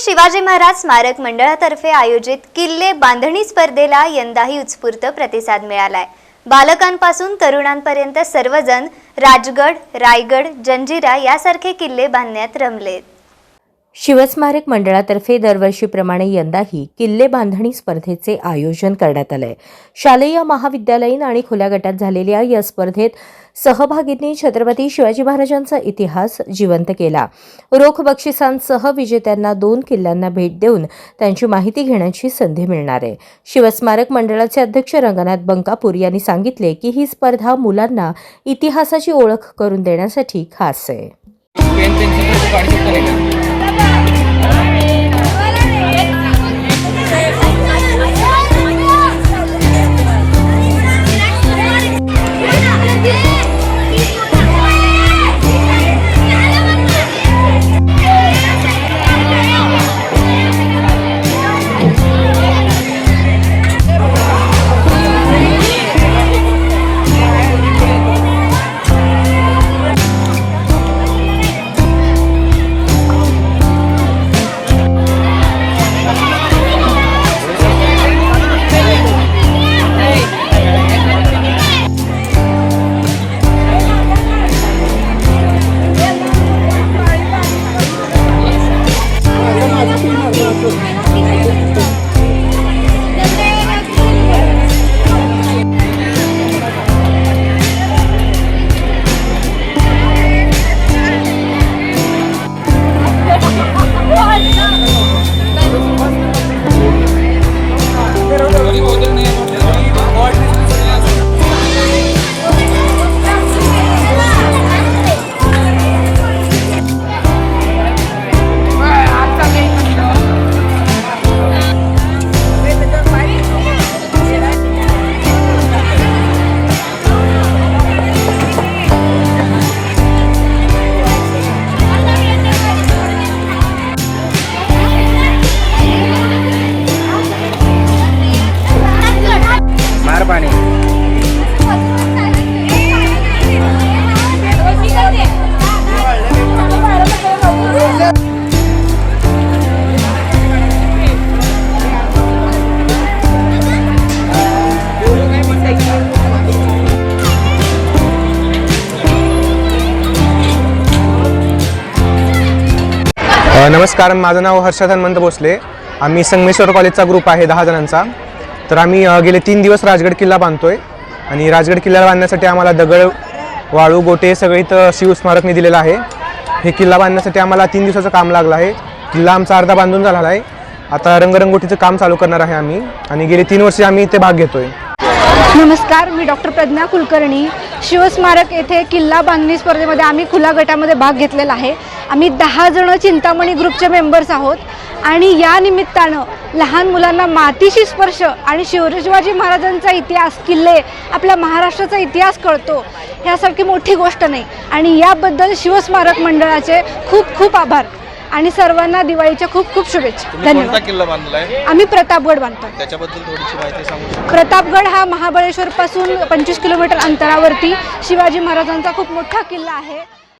शिवाजी महाराज स्मारक मंडळातर्फे आयोजित किल्ले बांधणी स्पर्धेला यंदाही उत्स्फूर्त प्रतिसाद मिळालाय. बालकांपासून तरुणांपर्यंत सर्वजण राजगड रायगड जंजिरा यासारखे किल्ले बांधण्यात रमलेत. शिवस्मारक मंडळातर्फे दरवर्षीप्रमाणे यंदाही किल्ले बांधणी स्पर्धेचे आयोजन करण्यात आलंय. शालेय महाविद्यालयीन आणि खुल्या गटात झालेल्या या स्पर्धेत सहभागींनी छत्रपती शिवाजी महाराजांचा इतिहास जिवंत केला. रोख बक्षिसांसह विजेत्यांना दोन किल्ल्यांना भेट देऊन त्यांची माहिती घेण्याची संधी मिळणार आहे. शिवस्मारक मंडळाचे अध्यक्ष रंगनाथ बंकापूर यांनी सांगितले की ही स्पर्धा मुलांना इतिहासाची ओळख करून देण्यासाठी खास आहे. नमस्कार माझं नाव हर्षद हनुमंत भोसले. आम्ही संगमेश्वर कॉलेजचा ग्रुप आहे दहा जणांचा. तर आम्ही गेले तीन दिवस राजगड किल्ला बांधतोय. आणि राजगड किल्ला बांधण्यासाठी आम्हाला दगड वाळू गोटे सगळे इथं शिवस्मारकने दिलेलं आहे. हे किल्ला बांधण्यासाठी आम्हाला तीन दिवसाचं काम लागलं आहे. किल्ला आमचा अर्धा बांधून झालेला आहे. आता रंगरंगोटीचं काम चालू करणार आहे आम्ही. आणि गेली तीन वर्षे आम्ही इथे भाग घेतोय. नमस्कार मी डॉक्टर प्रज्ञा कुलकर्णी. शिवस्मारक येथे किल्ला बांधणी स्पर्धेमध्ये आम्ही खुला गटामध्ये भाग घेतलेला आहे. आम्ही दहा जण चिंतामणी ग्रुपचे मेंबर्स आहोत. आणि या निमित्तानं लहान मुलांना मातीशी स्पर्श आणि शिव शिवाजी महाराजांचा इतिहास किल्ले आपल्या महाराष्ट्राचा इतिहास कळतो ह्यासारखी मोठी गोष्ट नाही. आणि याबद्दल शिवस्मारक मंडळाचे खूप खूप आभार. आणि सर्वांना दिवाळीच्या खूप खूप शुभेच्छा. धन्यवाद. आम्ही प्रतापगड बांधतो. त्याच्याबद्दल थोडीशी माहिती सांगू शकता? प्रतापगड हा महाबळेश्वरपासून पंचवीस किलोमीटर अंतरावरती शिवाजी महाराजांचा खूप मोठा किल्ला आहे.